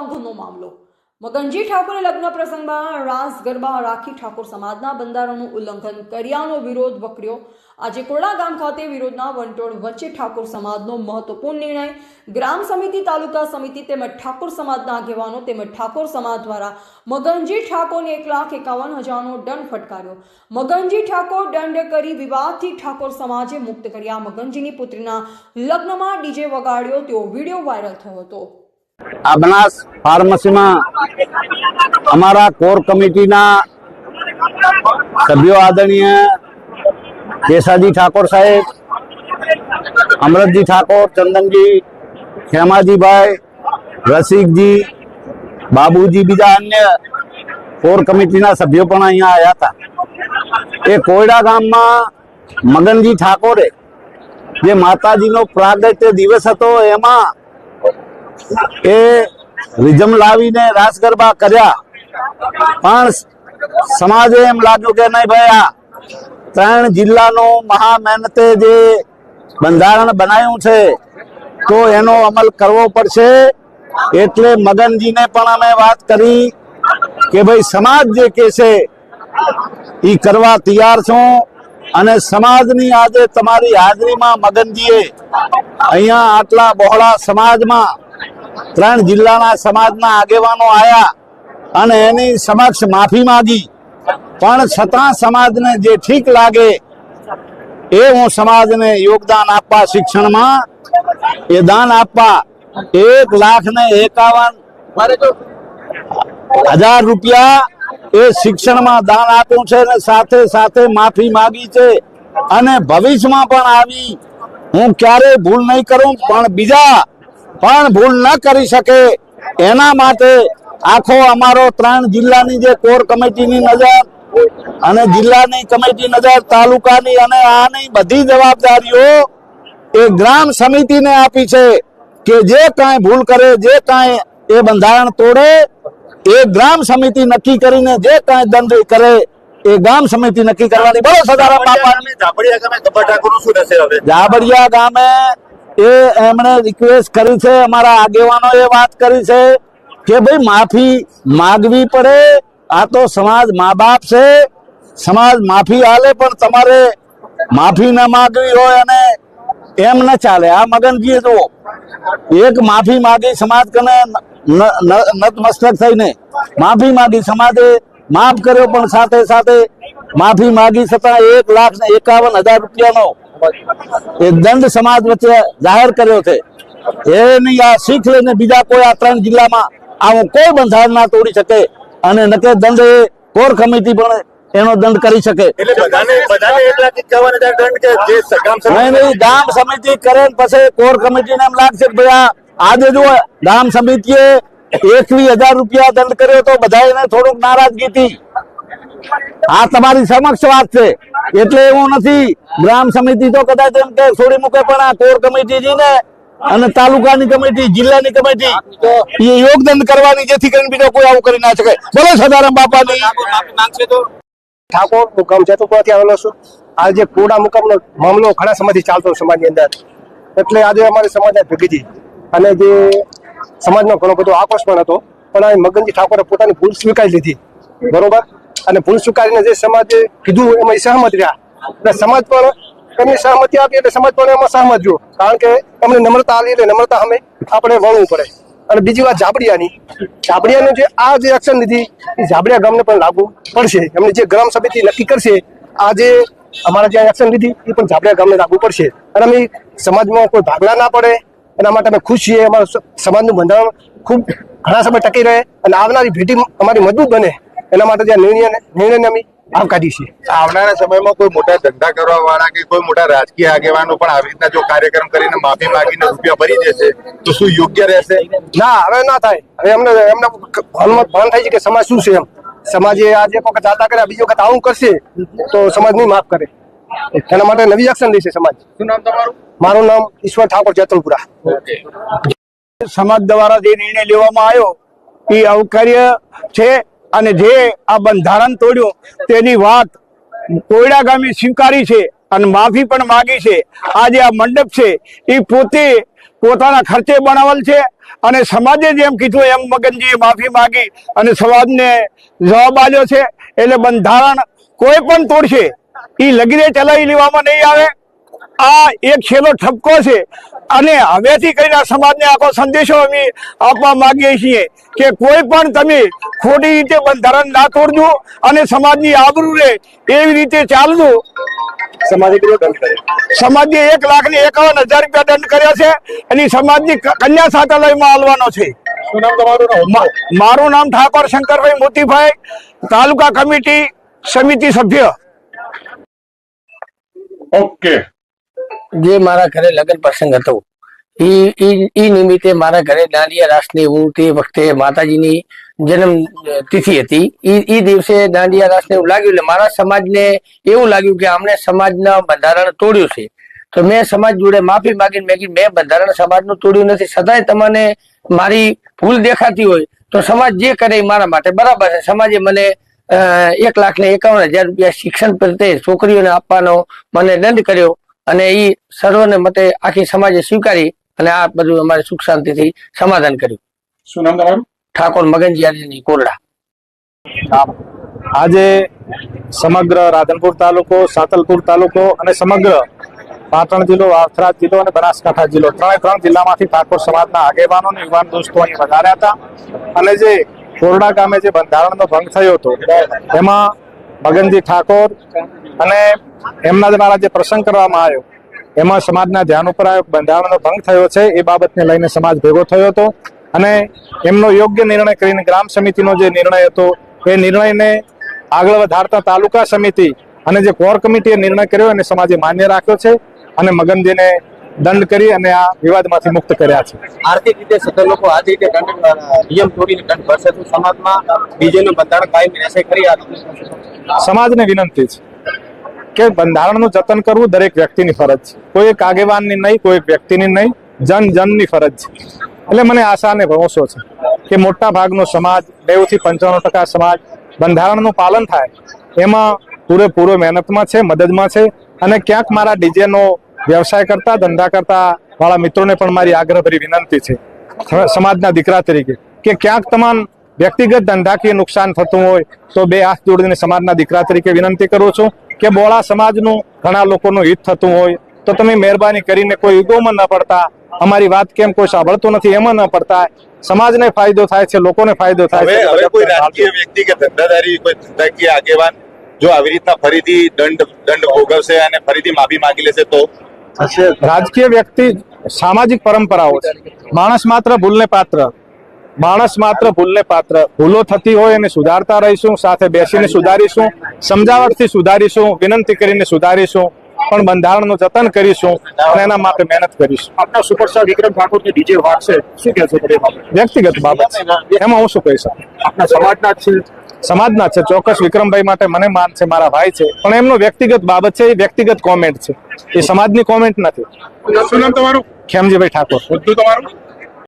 ઉલ્લંઘનનો મામલો. મગનજી ઠાકોરે લગ્ન પ્રસંગમાં રાસ, ગરબા, રાખી ઠાકોર સમાજના બંધારણનું ઉલ્લંઘન કર્યાનો વિરોધ વકર્યો. આજે કોળા ગામ ખાતે વિરોધના વંટોળ વચ્ચે ઠાકોર સમાજનો મહત્વપૂર્ણ નિર્ણય. ગ્રામ સમિતિ, તાલુકા સમિતિ તેમજ ઠાકોર સમાજના આગેવાનો તેમજ ઠાકોર સમાજ દ્વારા મગનજી ઠાકોરને એક લાખ એકાવન હજારનો દંડ ફટકાર્યો. મગનજી ઠાકોર દંડ કરી વિવાદથી ઠાકોર સમાજે મુક્ત કર્યા. મગનજીની પુત્રીના લગ્નમાં ડીજે વગાડ્યો, તેવો વીડિયો વાયરલ થયો હતો. આ ફાર્મસીમાં અમારા કોર કમિટીના સભ્યો આદરણીય કેસાજી ઠાકોર સાહેબ, અમરતજી ઠાકોર, ચંદનજી ખેમાજીભાઈ, રસિકજી, બાબુજી બીજા અન્ય કોર કમિટીના સભ્યો પણ અહીંયા આવ્યા હતા. એ કોયડા ગામમાં મગનજી ઠાકોરે જે માતાજીનો પ્રાગત્ય દિવસ હતો, એમાં એ રિઝમ લાવીને રાસ ગરબા કર્યા. પણ સમાજે એમ લાગ્યું કે નહીં ભાઈ, આ ત્રણ જિલ્લાનું મહા મહેનતે જે બંધારણ બનાવ્યું છે, તો એનો અમલ કરવો પડશે. એટલે મગનજીને પણ અમે વાત કરી કે ભાઈ, સમાજ જે કે છે એ કરવા તૈયાર છું. અને સમાજની આજે તમારી હાજરીમાં મગનજીએ અહીંયા આટલા બહોળા સમાજમાં ત્રણ જિલ્લાના સમાજના આગેવાનો આયા અને એની સમક્ષ માફી માંગી. પણ છતાં સમાજને જે ઠીક લાગે એ હું સમાજને યોગદાન આપવા શિક્ષણમાં એ દાન આપવા એક લાખ ને એકાવન હજાર રૂપિયા એ શિક્ષણમાં દાન આપ્યું છે અને સાથે સાથે માફી માગી છે. અને ભવિષ્યમાં પણ આવી. હું ક્યારેય ભૂલ નહીં કરું, પણ બીજા પણ ભૂલ ન કરી શકે. એના માટે આખો અમારો ત્રણ જિલ્લાની જે કોર કમિટીની નજર અને જિલ્લાની કમિટી નજર તાલુકાની અને આની બધી જવાબદારીઓ એ ગ્રામ સમિતિને આપી છે કે જે કાંઈ ભૂલ કરે જે કાંઈ એ બંધારણ તોડે એ ગ્રામ સમિતિ નક્કી કરીને જે કાંઈ દંડ કરે એ ગ્રામ સમિતિ નક્કી કરવાની. બોલો સદારામ બાપા. જાબડિયા ગામે એ એમણે રિક્વેસ્ટ કરી છે, અમારા આગેવાનોએ વાત કરી છે કે ભાઈ માફી માગવી પડે, આ તો સમાજ મા બાપ છે, સમાજ માફી આલે પણ તમારે માફી ન માગવી હોય અને એમ ન ચાલે. આ મગનજીએ જુઓ, એક માફી માગી સમાજ કને નતમસ્તક થઈને માફી માગી સમાજે માફ કર્યો પણ સાથે સાથે માફી માગી છતાં એક લાખ એકાવન હજાર રૂપિયાનો એ દંડ સમાજ વચ્ચે જાહેર કર્યો છે. એની આ શીખ લઈને બીજા કોઈ આ ત્રણ જિલ્લામાં આવું કોઈ બંધારણ ના તોડી શકે અને નકે દંડ એ કોર કમિટી પણ એનો દંડ કરી શકે. ગામ સમિતિ કરે પછી કોર કમિટીને એમ લાગશે કે ભાઈ આજે જો ગામ સમિતિએ એકવીસ હજાર રૂપિયા દંડ કર્યો તો બધા એને થોડુંક નારાજગી હતી. આ તમારી સમક્ષ વાત છે. એટલે એવું નથી. ગ્રામ સમિતિ તો કદાચ એમ કે છોડી મૂકે, પણ આ કોર કમિટી ને અને તાલુકાની કમિટી, જિલ્લાની કમિટી એ યોગદાન કરવાની જેથી કરીને બીજો કોઈ આવું કરી ના શકે. બોલો સદારામ બાપાની. ઠાકોર ગામ જેતુપુરાથી આવેલો છું. આજે કોડા મુકામનો મામલો ઘણા સમયથી ચાલતો સમાજની અંદર. એટલે આજે અમારી સમાજ આ ભેગી થઈ. અને જે સમાજનો ઘણો બધો આક્રોશ પણ હતો. પણ આ મગનજી ઠાકોરે પોતાની ભૂલ સ્વીકારી લીધી. બરોબર? અને ભૂલ સ્વીકારીને જે સમાજે કીધું એમાં સહમત રહ્યા. એટલે સમાજ પણ એમની સહમતિ આપી એટલે સમાજ પણ એમાં સહમત જો કારણ કે એમને નમ્રતા આલી એટલે નમ્રતા અમે આપણે વળવું પડે. અને બીજી વાત ઝાબડિયાની. ઝાબડિયાનું જે આ જે એક્શન લીધી, એ ઝાબડિયા ગામને પણ લાગુ પડશે. એમની જે ગ્રામ સમિતિ નક્કી કરશે, આ જે અમારા જે એક્શન લીધી, એ પણ ઝાબડિયા ગામને લાગુ પડશે. અને અમે સમાજમાં કોઈ ભાગલા ના પડે, એના માટે અમે ખુશ છીએ. અમારા સમાજનું બંધારણ ખૂબ ઘણા સમય ટકી રહે. અને આવનારી ભેટી અમારી મજબૂત બને. એના માટે જે નિર્ણય નિર્ણયને અમે આવકારી છીએ. આવનારા સમયમાં કોઈ મોટા ધંધા કરવા વાળા કે કોઈ મોટા રાજકીય આગેવાનો પણ આવી રીતના જો કાર્યક્રમ કરીને માફી માંગીને રૂપિયા ભરી દેશે તો શું યોગ્ય રહેશે? ના હવે ના થાય. હવે એમને એમને ભાનમાં ભાન થાય છે કે સમાજ શું છે એમ. સમાજે આજે એક વખત ચાલતા કર્યા બીજી વખત આવું કરશે તો સમાજ નહીં માફ કરે. એના માટે નવી એક્શન લેશે સમાજ. શું નામ તમારું? મારું નામ ઈશ્વર ઠાકોર જેતલપુરા. સમાજ દ્વારા જે નિર્ણય લેવામાં આવ્યો એ અવકાર્ય છે. અને જે આ બંધારણ તોડ્યું, તેની વાત કોયડા ગામે સ્વીકારી છે અને માફી પણ માગી છે. આ જે આ મંડપ છે, એ પોતે પોતાના ખર્ચે બનાવેલ છે અને સમાજે જેમ કીધું એમ મગનજીએ માફી માંગી અને સમાજને જવાબ આપ્યો છે. એટલે બંધારણ કોઈ પણ તોડશે એ લગીને ચલાવી લેવામાં નહીં આવે. આ એક છેલ્લો ઠપકો છે. અને હવેથી કરીને આ સમાજને આખો સંદેશો અમે આપવા માગીએ છીએ કે કોઈ પણ તમે ખોટી રીતે બંધારણ ના તોડજો અને સમાજની આબરૂ રહે એવી રીતે ચાલજો. સમાજને એક લાખ ને એકાવન હજાર રૂપિયા દંડ કર્યો છે અને સમાજની કન્યા સાતાલયમાં હાલવાનો છે. મારું નામ ઠાકોર શંકરભાઈ મોતીભાઈ તાલુકા કમિટી સમિતિ સભ્ય. ઓકે. જે મારા ઘરે લગ્ન પ્રસંગ હતો એ નિમિત્તે મારા ઘરે દાંડિયા રાસની હું તે વખતે માતાજીની જન્મ તિથિ હતી. એ દિવસે દાંડિયા રાસને એવું લાગ્યું એટલે મારા સમાજને એવું લાગ્યું કે આમને સમાજના બંધારણ તોડ્યું છે. તો મેં સમાજ જોડે માફી માગી મેં કીધું, મેં બંધારણ સમાજનું તોડ્યું નથી. છતાંય તમને મારી ભૂલ દેખાતી હોય તો સમાજ જે કરે એ મારા માટે બરાબર છે. સમાજે મને એક લાખ ને એકાવન હજાર રૂપિયા શિક્ષણ પ્રત્યે છોકરીઓને આપવાનો મને દંડ કર્યો. અને એ સર્વને મતે આખી સમાજે સ્વીકારી અને આ બધું અમારે સુખ શાંતિથી સમાધાન કર્યું. શું નામ તમારું? ઠાકોર મગનજી કોરડા આજે સમગ્ર રાધનપુર તાલુકો સાતલપુર તાલુકો અને સમગ્ર પાટણ જિલ્લો વાવથરા જિલ્લો અને બનાસકાંઠા જિલ્લો ત્રણે ત્રણ જિલ્લામાંથી ઠાકોર સમાજના આગેવાનો અને યુવાન દોસ્તો અહીં વધાર્યા હતા. અને જે કોરડા ગામે જે બંધારણનો ભંગ થયો હતો એમાં મગનજી ઠાકોર અને એમના દ્વારા જે પ્રસંગ કરવામાં આવ્યો એમાં સમાજના ધ્યાન ઉપર આવ્યો બંધારણનો ભંગ થયો છે એ બાબતને લઈને સમાજ ભેગો થયો હતો. અને એમનો યોગ્ય નિર્ણય કરીને ગ્રામ સમિતિનો જે નિર્ણય હતો એ નિર્ણયને આગળ વધારતા તાલુકા સમિતિ અને જે કોર કમિટીએ નિર્ણય કર્યો એને સમાજે માન્ય રાખ્યો છે અને મગનજીને દંડ કરી અને આ વિવાદમાંથી મુક્ત કર્યા છે. આર્થિક રીતે સદર લોકો આ રીતે દંડ નિયમ તોડીને દંડ ભરશે તો સમાજમાં બીજેનું બંધારણ કાયમ રહેશે કરી આ. સમાજને વિનંતી છે. કે બંધારણનું જતન કરવું દરેક વ્યક્તિની ફરજ છે. કોઈ એક આગેવાનની નહીં, કોઈ એક વ્યક્તિની નહીં, જન જનની ફરજ છે. એટલે મને આશા અને ભરોસો છે કે મોટા ભાગનો સમાજ બેવથી પંચાણું ટકા સમાજ બંધારણનું પાલન થાય. એમાં પૂરેપૂરો મહેનતમાં છે, મદદમાં છે અને ક્યાંક મારા ડીજેનો વ્યવસાય કરતા, ધંધા કરતા વાળા મિત્રોને પણ મારી આગ્રહભરી વિનંતી છે. સમાજના દીકરા તરીકે કે ક્યાંક તમામ વ્યક્તિગત ધંધાકીય નુકસાન થતું હોય તો બે હાથ જોડીને સમાજના દીકરા તરીકે વિનંતી કરું છું. કે બોળા સમાજનું ઘણા લોકોનું હિત થતું હોય તો તમે મહેરબાની કરીને કોઈ ઈગોમાં ન પડતા. અમારી વાત કેમ કોઈ સાંભળતું નથી એમાં ન પડતા. સમાજને ફાયદો થાય છે લોકોને ફાયદો થાય છે. હવે કોઈ રાજકીય વ્યક્તિ કે ધંધાદારી કોઈ ધંધાકીય આગેવાન જો આવી રીતના ફરીથી દંડ દંડ ભોગવશે અને ફરીથી માફી માંગી લેશે તો? રાજકીય વ્યક્તિ સામાજિક પરંપરાઓ છે. માણસ માત્ર ભૂલને પાત્ર. માણસ માત્ર ભૂલને પાત્ર ભૂલો થતી હોય એને સુધારતા રહીશું સાથે બેસીને સુધારીશું સમજાવટથી સુધારીશું વિનંતી કરીને સુધારીશું પણ બંધારણનું જતન કરીશું અને એના માટે મહેનત કરીશું. આપના સુપરસ્ટાર વિક્રમ ઠાકોરની જે વાત છે શું કહેશો? વ્યક્તિગત બાબત. એમાં હું શું કહી શકું? આપણા સમાજના છે. સમાજના છે. ચોક્કસ વિક્રમભાઈ માટે મને માન છે મારા ભાઈ છે. પણ એમનો વ્યક્તિગત બાબત છે એ વ્યક્તિગત કોમેન્ટ છે. એ સમાજની કોમેન્ટ નથી. શું નામ તમારું? ખેમજીભાઈ ઠાકોર. બધું તમારું?